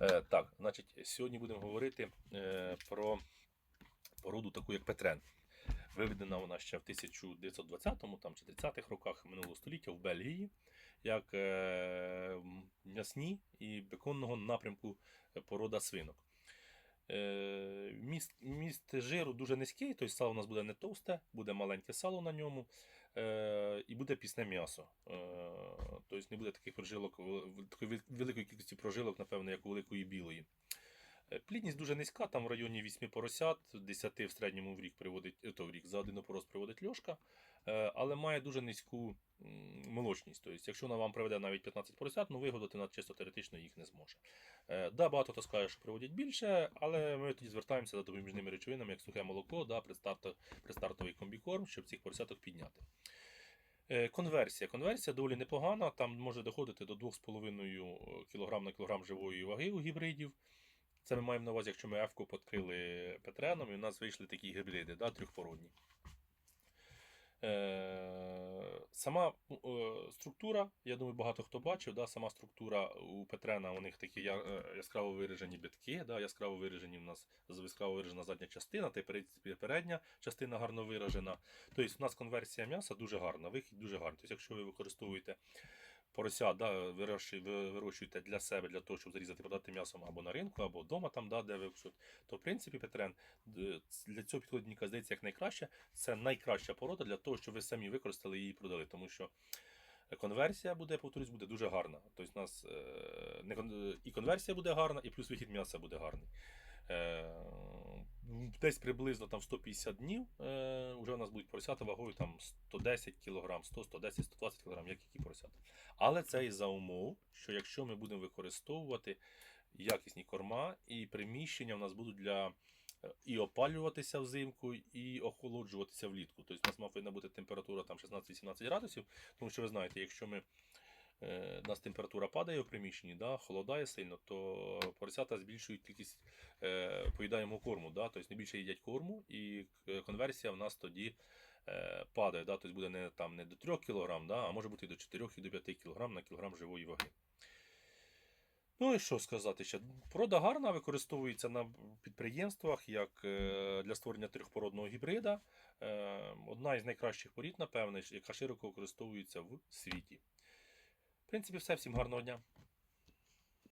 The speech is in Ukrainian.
Е, так, значить, сьогодні будемо говорити е, про породу таку, як Петрен. Виведена вона ще в 1920-му там, чи 30-х роках минулого століття в Бельгії, як е, м'ясні і беконного напрямку порода свинок. Міст, міст жиру дуже низький, тобто сало у нас буде не товсте, буде маленьке сало на ньому е, і буде пісне м'ясо. Е, тобто не буде таких прожилок, такої великої кількості прожилок, напевно, як у великої білої. Е, Плідність дуже низька, там в районі 8 поросят, 10 в середньому в рік приводить, е, то в рік за один опорос приводить льошка, е, але має дуже низьку молочність. Тобто, якщо вона вам приведе навіть 15 поросят, ну вигодити на чисто теоретично їх не зможе. Да, багато хто скаже, що приводять більше, але ми тоді звертаємося за допоміжними речовинами, як сухе молоко, да, предстарто- предстартовий комбікорм, щоб цих поросяток підняти. Е, Конверсія. Конверсія доволі непогана, там може доходити до 2,5 кг на кілограм живої ваги у гібридів. Це ми маємо на увазі, якщо ми F-ку подкрили Петреном, і у нас вийшли такі гібриди, да, трьохпородні. Сама е, структура, я думаю, багато хто бачив, да, сама структура у Петрена, у них такі я- е, яскраво виражені битки, да, яскраво виражені в нас яскраво виражена задня частина, та й передня частина гарно виражена. Тобто у нас конверсія м'яса дуже гарна, вихід дуже гарний. Тобто, якщо ви використовуєте порося, да, вирощуєте для себе, для того, щоб зарізати, продати м'ясом або на ринку, або вдома, там, да, де ви то в принципі Петрен е, для цього мені здається, як найкраще. Це найкраща порода для того, щоб ви самі використали її і продали. Тому що конверсія буде, повторюсь, буде дуже гарна. Тобто у нас е, і конверсія буде гарна, і плюс вихід м'яса буде гарний. Десь приблизно там 150 днів е, вже у нас будуть поросята вагою там 110 кг, 100, 110, 120 кг, як які поросята. Але це і за умов, що якщо ми будемо використовувати якісні корма, і приміщення у нас будуть для е, і опалюватися взимку, і охолоджуватися влітку. Тобто у нас повинна бути температура там 16-18 градусів, тому що ви знаєте, якщо ми у нас температура падає в приміщенні, да, холодає сильно, то поросята збільшують кількість е, поїдаємо корму. Да, тобто не більше їдять корму, і е, конверсія в нас тоді е, падає. Да, тобто буде не, там, не до 3 кг, да, а може бути і до 4 і до 5 кг на кілограм живої ваги. Ну і що сказати ще? Порода гарна використовується на підприємствах як е, для створення трьохпородного гібрида. Е, Одна із найкращих порід, напевне, яка широко використовується в світі. Принципі, все. Всім гарного дня.